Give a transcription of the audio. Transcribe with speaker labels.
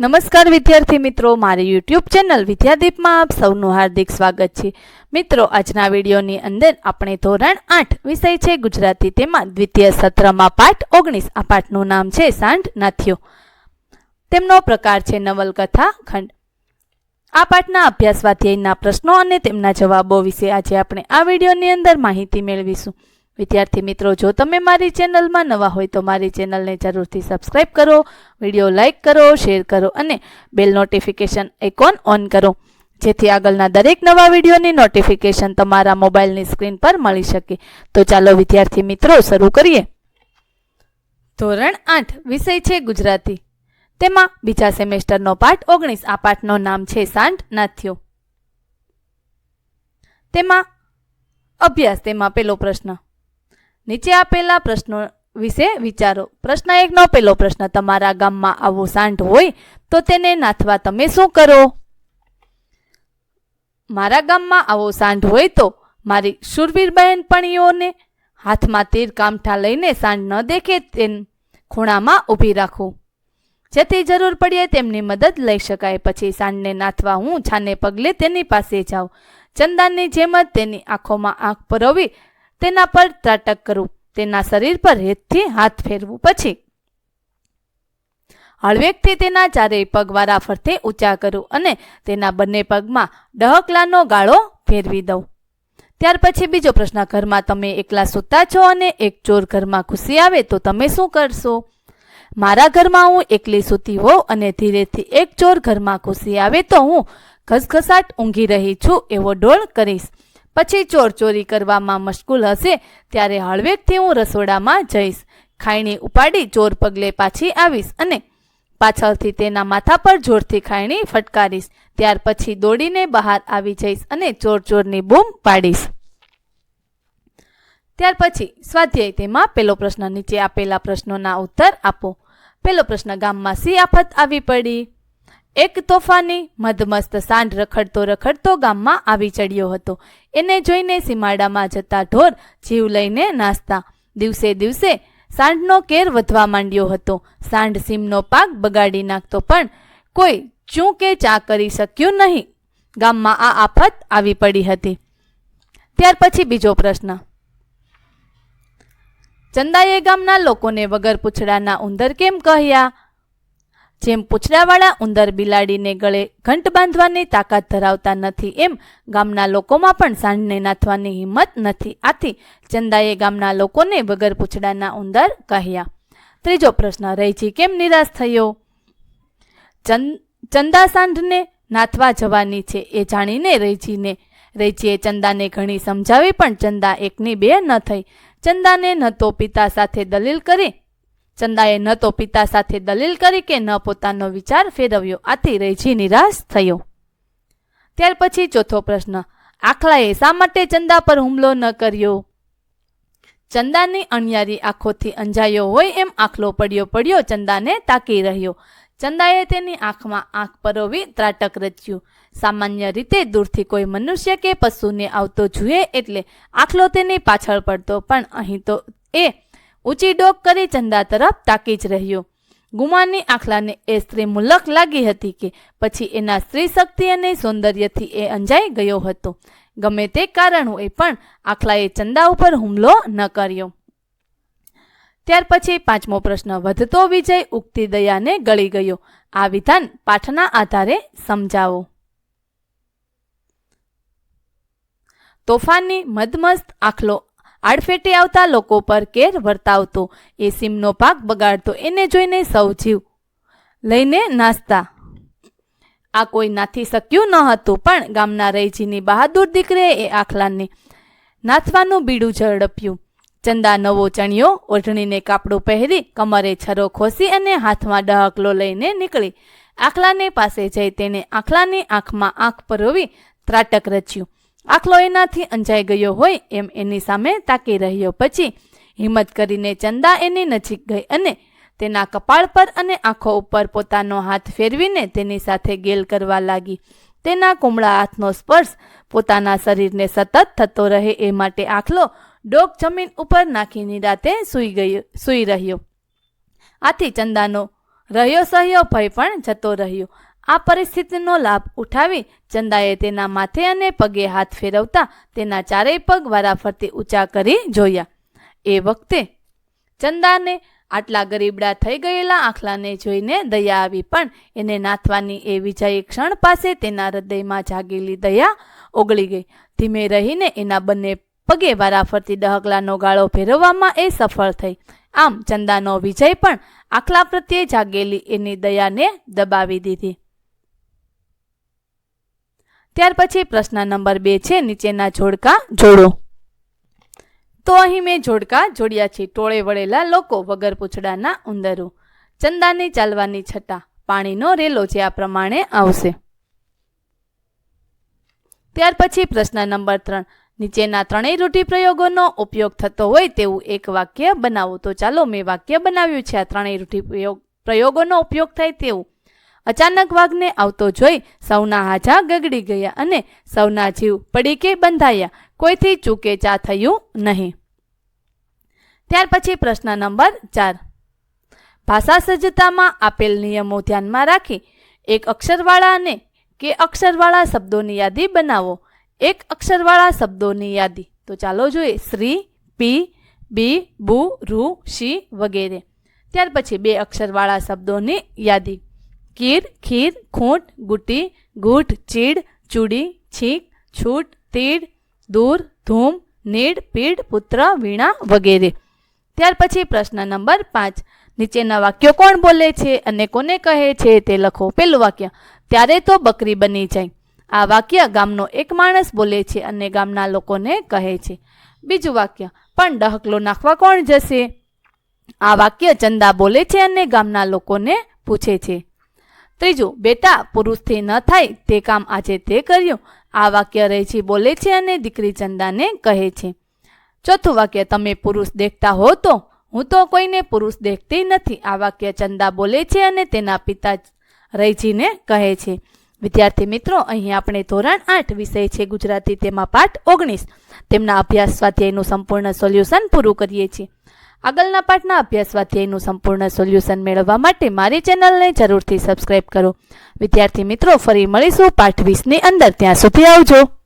Speaker 1: નમસ્કાર વિદ્યાર્થી મિત્રો, મારી યુટ્યુબ ચેનલ વિદ્યાદીપમાં આપ સૌનું હાર્દિક સ્વાગત છે. મિત્રો, આજના વિડીયોની અંદર આપણે ધોરણ આઠ વિષય છે ગુજરાતી તેમાં દ્વિતીય સત્રમાં પાઠ ઓગણીસ. આ પાઠનું નામ છે સાંઢ નાથિયો તેમનો પ્રકાર છે નવલકથા, ખંડ. આ પાઠના અભ્યાસ સ્વાધ્યાયના પ્રશ્નો અને તેમના જવાબો વિશે આજે આપણે આ વિડીયોની અંદર માહિતી મેળવીશું. વિદ્યાર્થી મિત્રો, જો તમે મારી ચેનલમાં નવા હોય તો મારી ચેનલને જરૂરથી સબસ્ક્રાઇબ કરો, વીડિયો લાઇક કરો શેર કરો અને બેલ નોટિફિકેશન આઇકોન ઓન કરો. જેથી આગળના દરેક નવા વિડીયોની નોટિફિકેશન તમારા મોબાઈલની સ્ક્રીન પર મળી શકે. તો ચાલો વિદ્યાર્થી મિત્રો, શરૂ કરીએ. ધોરણ આઠ, વિષય છે ગુજરાતી. તેમાં બીજા સેમેસ્ટરનો પાઠ ઓગણીસ, આ પાઠનું નામ છે સાંઠ નાથ્યો તેમાં અભ્યાસ, તેમાં પેલો પ્રશ્ન. નીચે આપેલા પ્રશ્નો વિશે વિચારો. પ્રશ્ન એકનો પેલો પ્રશ્ન, તમારા ગામમાં આવો સાંઢ હોય તો તેને નાથવા તમે શું કરો? મારા ગામમાં આવો સાંઢ હોય તો મારી શૂરવીર બહેનપણીઓને હાથમાં તીર કામઠા લઈને સાંઢ ન દેખે તેમ ખૂણામાં ઊભી રાખું. જેથી જરૂર પડે તેમની મદદ લઈ શકાય. પછી સાંઢને નાથવા હું છાને પગલે તેની પાસે જાઉં. ચંદાનની જેમ જ તેની આંખોમાં આંખ પરોવી તેના પર ત્રાટક કરવું તેના શરીર પર રેતથી હાથ ફેરવું પછી હળવેકથી તેના ચારેય પગ ફરતે ઊંચા કરું અને તેના બંને પગમાં ડહકલાનો ગાળો ફેરવી દઉં. ત્યાર પછી બીજો પ્રશ્ન, ઘરમાં તમે એકલા સૂતા છો અને એક ચોર ઘરમાં ઘૂસી આવે તો તમે શું કરશો? મારા ઘરમાં હું એકલી સૂતી હોઉં અને ધીરેથી એક ચોર ઘરમાં ઘૂસી આવે તો હું ઘસઘસાટ ઊંઘી રહી છું એવો ડોળ કરીશ. પછી ચોરચોરી કરવામાં મશગુલ હશે ત્યારે હળવેકથી હું રસોડામાં જઈશ. ખાયણી ઉપાડી ચોર પગલે પાછી આવીશ અને પાછળથી તેના માથા પર જોરથી ખાયણી ફટકારીશ. ત્યાર પછી દોડીને બહાર આવી જઈશ અને ચોરચોરની બૂમ પાડીશ. ત્યાર પછી સ્વાધ્યાય તેમાં પેલો પ્રશ્ન નીચે આપેલા પ્રશ્નોના ઉત્તર આપો. પેલો પ્રશ્ન ગામમાં સી આફત આવી પડી? એક તોફાની મધમસ્ત સાંઢ રખડતો રખડતો ગામમાં આવી ચડ્યો હતો. એને જોઈને સીમાડામાં જતા ઢોર જીવ લઈને નાસ્તા. દિવસે દિવસે સાંઢનો કેર વધવા માંડ્યો હતો. સાંઢ સીમનો પાક બગાડી નાખતો પણ કોઈ ચૂં કે ચા કરી શક્યું નહીં. ગામમાં આ આફત આવી પડી હતી. ત્યાર પછી બીજો પ્રશ્ન. ચંદાએ ગામના લોકોને વગર પૂછડાના ઉંદર કેમ કહ્યા? જેમ પૂછડાવાળા ઉંદર બિલાડીને ગળે ઘંટ બાંધવાની તાકાત ધરાવતા નથી, એમ ગામના લોકોમાં પણ સાંઢને નાથવાની હિંમત નથી આથી ચંદાએ ગામના લોકોને વગર પૂછડાના ઉંદર કહ્યા. ત્રીજો પ્રશ્ન, રહીજી કેમ નિરાશ થયો? ચંદ, ચંદા સાંઢને નાથવા જવાની છે એ જાણીને રૈજીને રૈજીએ ચંદાને ઘણી સમજાવી પણ ચંદા એકની બે ન થઈ. ચંદાને ન તો પિતા સાથે દલીલ કરી ચંદાએ ન તો પિતા સાથે દલીલ કરી કે ન પોતાનો વિચાર ફેરવ્યો. આથી રેજી નિરાશ થયો. ત્યાર પછી ચોથો પ્રશ્ન, આખલાએ શા માટે ચંદા પર હુમલો ન કર્યો? ચંદાની અણિયારી આંખોથી અંજાયો હોય એમ આખલો પડ્યો પડ્યો ચંદાને તાકી રહ્યો. ચંદાએ તેની આંખમાં આંખ પરોવી ત્રાટક રચ્યું. સામાન્ય રીતે દૂરથી કોઈ મનુષ્ય કે પશુને આવતો જુએ એટલે આખલો તેની પાછળ પડતો, પણ અહીં તો એ ઊંચી ડોક કરી ચંદા તરફ તાકી જ રહ્યો. ગુમાની આખલાને એ સ્ત્રી મુલક લાગી હતી કે પછી એના સ્ત્રી શક્તિ અને સૌંદર્યથી એ અંજાઈ ગયો હતો. ગમે તે કારણ હોય પણ આખલાએ ચંદા ઉપર હુમલો ન કર્યો. ત્યાર પછી પાંચમો પ્રશ્ન વધતો વિજય ઉગતી દયાને ગળી ગયો. આ વિધાન પાઠના આધારે સમજાવો. તોફાનની મદમસ્ત આખલો આડફેટે આવતા લોકો પર કેર વર્તાવતો. એ સીમનો પાક બગાડતો. એને જોઈને સૌ જીવ. લઈને નાસ્તા. આ કોઈ નાથી શક્યું ન હતું, પણ ગામના રૈજીની બહાદુર દીકરીએ એ આખલાને નાથવાનું બીડું ઝડપ્યું. ચંદા નવો ચણિયો, ઓઢણીને કાપડું પહેરી, કમરે છરો ખોસી અને હાથમાં ડહકલો લઈને નીકળી. આખલાને પાસે જઈ તેણે આખલાની આંખમાં આંખ પરોવી ત્રાટક રચ્યું. આખલો એનાથી અંજાઈ ગયો હોય એમ એની સામે તાકી રહ્યો પછી હિંમત કરીને ચંદા એની નજીક ગઈ અને તેના કપાળ પર અને આંખો ઉપર પોતાનો હાથ ફેરવીને તેની સાથે ગેલ કરવા લાગી. તેના કુમળા હાથનો સ્પર્શ પોતાના શરીરને સતત થતો રહે એ માટે આખલો ડોક જમીન ઉપર નાખી નિરાતે સૂઈ ગયો, સૂઈ રહ્યો. આથી ચંદાનો રહ્યો સહ્યો ભય પણ જતો રહ્યો. આ પરિસ્થિતિનો લાભ ઉઠાવી ચંદાએ તેના માથે અને પગે હાથ ફેરવતા તેના ચારેય પગ વારાફરતી ઊંચા કરી જોયા. એ વખતે ચંદાને આટલા ગરીબડા થઈ ગયેલા આખલાને જોઈને દયા આવી, પણ એને નાથવાની એ વિજયી ક્ષણ પાસે તેના હૃદયમાં જાગેલી દયા ઓગળી ગઈ. ધીમે રહીને એના બંને પગે વારાફરતી ડહકલાનો ગાળો ફેરવવામાં એ સફળ થઈ. આમ ચંદાનો વિજય પણ આખલા પ્રત્યે જાગેલી એની દયાને દબાવી દીધી. ત્યાર પછી પ્રશ્ન નંબર બે છે નીચેના જોડકા જોડો. તો અહીં મેં જોડકા જોડ્યા છે ટોળે વળેલા લોકો વગર પૂછડાના ઉંદરો. ચંદાની ચાલવાની છટા પાણીનો રેલો જે આ પ્રમાણે આવશે. ત્યાર પછી પ્રશ્ન નંબર ત્રણ નીચેના ત્રણેય રૂઢિપ્રયોગોનો ઉપયોગ થતો હોય તેવું એક વાક્ય બનાવો. તો ચાલો મેં વાક્ય બનાવ્યું છે આ ત્રણેય રૂઢિપ્રયોગ પ્રયોગોનો ઉપયોગ થાય તેવું. અચાનક વાઘને આવતો જોઈ સૌના હાજા ગગડી ગયા અને સૌના જીવ પડીકે બંધાયા. કોઈથી ચૂકે ચા થયું નહીં. ત્યાર પછી પ્રશ્ન નંબર ચાર. ભાષા સજ્જતામાં આપેલ નિયમો ધ્યાનમાં રાખી એક અક્ષરવાળા અને કે અક્ષરવાળા શબ્દોની યાદી બનાવો. એક અક્ષરવાળા શબ્દોની યાદી. તો ચાલો જોઈએ. શ્રી, પી, બી, બુ, રૂ, શી વગેરે. ત્યાર પછી બે અક્ષરવાળા શબ્દોની યાદી. કીર, ખીર, ખૂંટ, ગુટી ગૂઢ ચીડ, ચૂડી, છીક, છૂટ, તીડ, દૂર, ધૂમ, નીડ, પીડ, પુત્ર, વીણા વગેરે. ત્યાર પછી પ્રશ્ન નંબર પાંચ. નીચેના વાક્યો કોણ બોલે છે અને કોને કહે છે તે લખો પેલું વાક્ય. ત્યારે તો બકરી બની જાય. આ વાક્ય ગામનો એક માણસ બોલે છે અને ગામના લોકોને કહે છે. બીજું વાક્ય. પણ ડહકલો નાખવા કોણ જશે? આ વાક્ય ચંદા બોલે છે અને ગામના લોકોને પૂછે છે. ત્રીજું, બેટા, પુરુષથી ન થાય, તે કામ આજે તે કર્યું. આ વાક્ય રેજી બોલે છે અને દીકરી ચંદાને કહે છે. ચોથું વાક્ય, તમે પુરુષ દેખતા હો તો? હું તો કોઈને પુરુષ દેખતી નથી. આ વાક્ય ચંદા બોલે છે અને તેના પિતા રૈજીને કહે છે. વિદ્યાર્થી મિત્રો, અહીં આપણે ધોરણ આઠ વિષય છે ગુજરાતી, તેમાં પાઠ ઓગણીસ. તેમના અભ્યાસ સ્વાધ્યાયનું સંપૂર્ણ સોલ્યુશન પૂરું કરીએ છીએ. આગળના પાઠના અભ્યાસ સ્વાધ્યાયનું સંપૂર્ણ સોલ્યુશન મેળવવા માટે મારી ચેનલને જરૂરથી સબસ્ક્રાઇબ કરો. વિદ્યાર્થી મિત્રો, ફરી મળીશું પાઠ વીસની અંદર. ત્યાં સુધી આવજો.